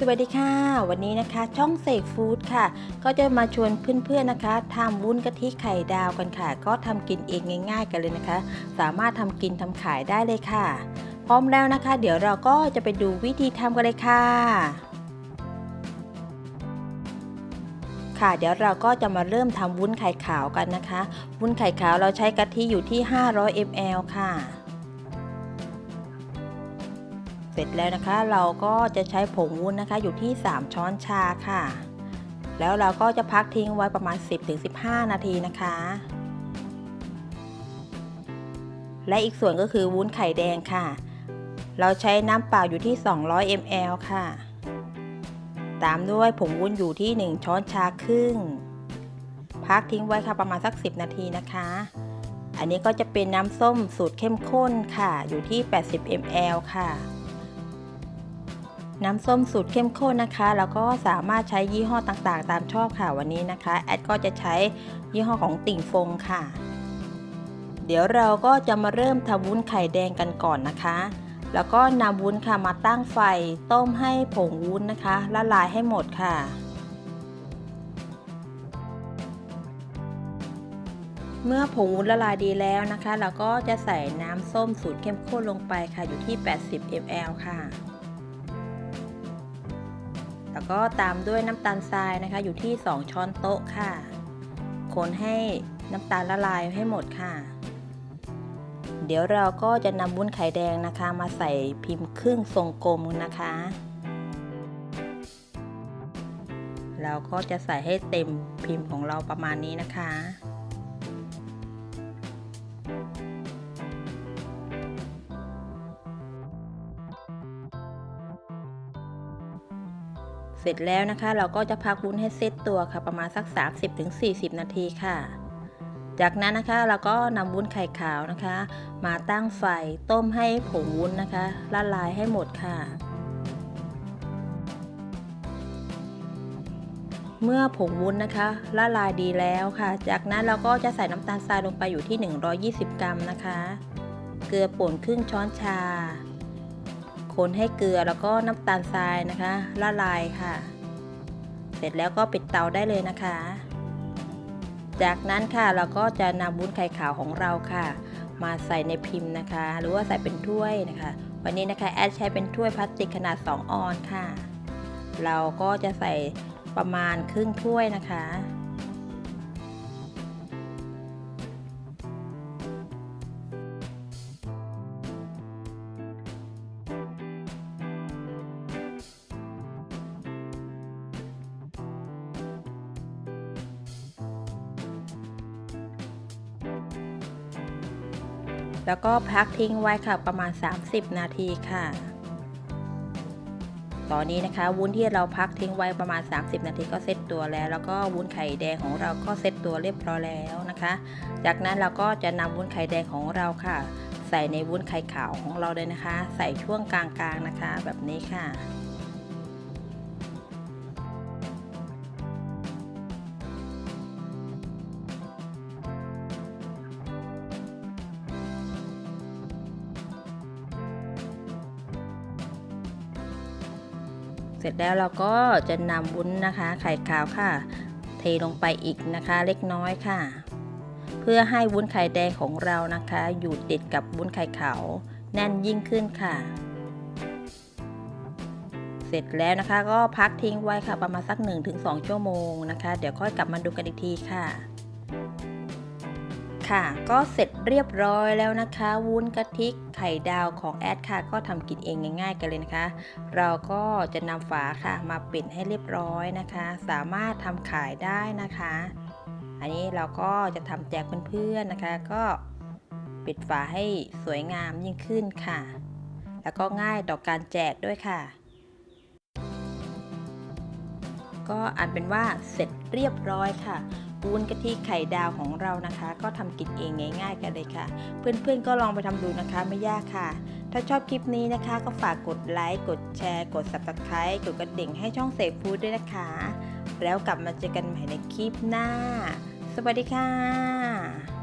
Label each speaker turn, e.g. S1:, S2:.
S1: สวัสดีค่ะ วันนี้นะคะ ช่องเสกฟู้ดค่ะ ก็จะมาชวนเพื่อนๆนะคะทำวุ้นกะทิไข่ดาวกันค่ะ ก็ทำกินเองง่าย ๆ กันเลยนะคะ สามารถทำกินทำขายได้เลยค่ะ พร้อมแล้วนะคะ เดี๋ยวเราก็จะไปดูวิธีทำกันเลยค่ะ ค่ะ เดี๋ยวเราก็จะมาเริ่มทำวุ้นไข่ขาวกันนะคะ วุ้นไข่ขาวเราใช้กะทิอยู่ที่ 500 ml ค่ะ ร็จแล้วนะคะ เราก็จะใช้ผงวุ้นนะคะ อยู่ที่ 3 ช้อนชาค่ะ แล้วเราก็จะพักทิ้งไว้ประมาณ 10-15 นาทีนะคะ และอีกส่วนก็คือวุ้นไข่แดงค่ะ เราใช้น้ำเปล่าอยู่ที่ 200 ml ค่ะ ตามด้วยผงวุ้นอยู่ที่ 1 ช้อนชาครึ่ง พักทิ้งไว้ค่ะประมาณสัก 10 นาทีนะคะอันนี้ก็จะเป็นน้ำส้มสูตรเข้มข้นค่ะ อยู่ที่ 80 ml ค่ะ น้ำส้มสูตรเข้มข้นนะคะ แล้วก็สามารถใช้ยี่ห้อต่างๆ ตามชอบค่ะวันนี้นะคะ แอดก็จะใช้ยี่ห้อของติ่งฟงค่ะ เดี๋ยวเราก็จะมาเริ่มทำวุ้นไข่แดงกันก่อนนะคะ แล้วก็นำวุ้นค่ะมาตั้งไฟต้มให้ผงวุ้นนะคะละลายให้หมดค่ะเมื่อผงวุ้นละลายดีแล้วนะคะ เราก็จะใส่น้ำส้มสูตรเข้มข้นลงไปค่ะอยู่ที่ 80 ml ค่ะ แล้วก็ตามด้วยน้ำตาลทรายนะคะ อยู่ที่ 2 ช้อนโต๊ะค่ะ คนให้น้ำตาลละลายให้หมดค่ะ เดี๋ยวเราก็จะนำวุ้นไข่แดงนะคะ มาใส่พิมพ์ครึ่งทรงกลมนะคะ เราก็จะใส่ให้เต็มพิมพ์ของเราประมาณนี้นะคะ เสร็จแล้วนะคะ เราก็จะพักวุ้นให้เซตตัวค่ะ ประมาณสัก 30-40 นาทีค่ะ จากนั้นนะคะเราก็นำวุ้นไข่ขาวนะคะ มาตั้งไฟต้มให้ผงวุ้นนะคะละลายให้หมดค่ะ เมื่อผงวุ้นนะคะละลายดีแล้วค่ะ จากนั้นเราก็จะใส่น้ำตาลทรายลงไปอยู่ที่ 120 กรัมนะคะ เกลือป่นครึ่งช้อนชา คนให้เกลือแล้วก็น้ำตาลทรายนะคะ ละลายค่ะ เสร็จแล้วก็ปิดเตาได้เลยนะคะ จากนั้นค่ะเราก็จะนำวุ้นไข่ขาวของเราค่ะ มาใส่ในพิมพ์นะคะ หรือว่าใส่เป็นถ้วยนะคะ วันนี้นะคะแอดใช้เป็นถ้วยพลาสติกขนาด 2 ออนค่ะ เราก็จะใส่ประมาณครึ่งถ้วยนะคะ แล้วก็พักทิ้งไว้ค่ะประมาณ 30 นาทีค่ะ ตอนนี้นะคะ วุ้นที่เราพักทิ้งไว้ประมาณ 30 นาทีก็เซตตัวแล้ว แล้วก็วุ้นไข่แดงของเราก็เซตตัวเรียบร้อยแล้วนะคะ จากนั้นเราก็จะนำวุ้นไข่แดงของเราค่ะ ใส่ในวุ้นไข่ขาวของเราเลยนะคะ ใส่ช่วงกลางๆนะคะ แบบนี้ค่ะ เสร็จแล้วเราก็จะนำวุ้นนะคะ ไข่ขาวค่ะ เทลงไปอีกนะคะ เล็กน้อยค่ะ เพื่อให้วุ้นไข่แดงของเรานะคะ อยู่ติดกับวุ้นไข่ขาวแน่นยิ่งขึ้นค่ะ เสร็จแล้วนะคะ ก็พักทิ้งไว้ค่ะประมาณสัก 1-2 ชั่วโมงนะคะ เดี๋ยวค่อยกลับมาดูกันอีกทีค่ะ ค่ะ ก็เสร็จเรียบร้อยแล้วนะคะ วุ้นกะทิไข่ดาวของแอดค่ะ ก็ทำกินเองง่ายๆกันเลยนะคะ เราก็จะนำฝาค่ะมาปิดให้เรียบร้อยนะคะ สามารถทำขายได้นะคะ อันนี้เราก็จะทำแจกเพื่อนๆนะคะ ก็ปิดฝาให้สวยงามยิ่งขึ้นค่ะ แล้วก็ง่ายต่อการแจกด้วยค่ะก็อันเป็นว่าเสร็จเรียบร้อยค่ะ วุ้นกะทิไข่ดาวของเรานะคะ ก็ทำกินเองง่าย ๆ กันเลยค่ะ เพื่อนๆก็ลองไปทำดูนะคะไม่ยากค่ะ ถ้าชอบคลิปนี้นะคะ ก็ฝากกดไลค์กดแชร์ กด subscribe กดกระดิ่งให้ช่องเซฟฟู้ดด้วยนะคะ แล้วกลับมาเจอกันใหม่ในคลิปหน้า สวัสดีค่ะ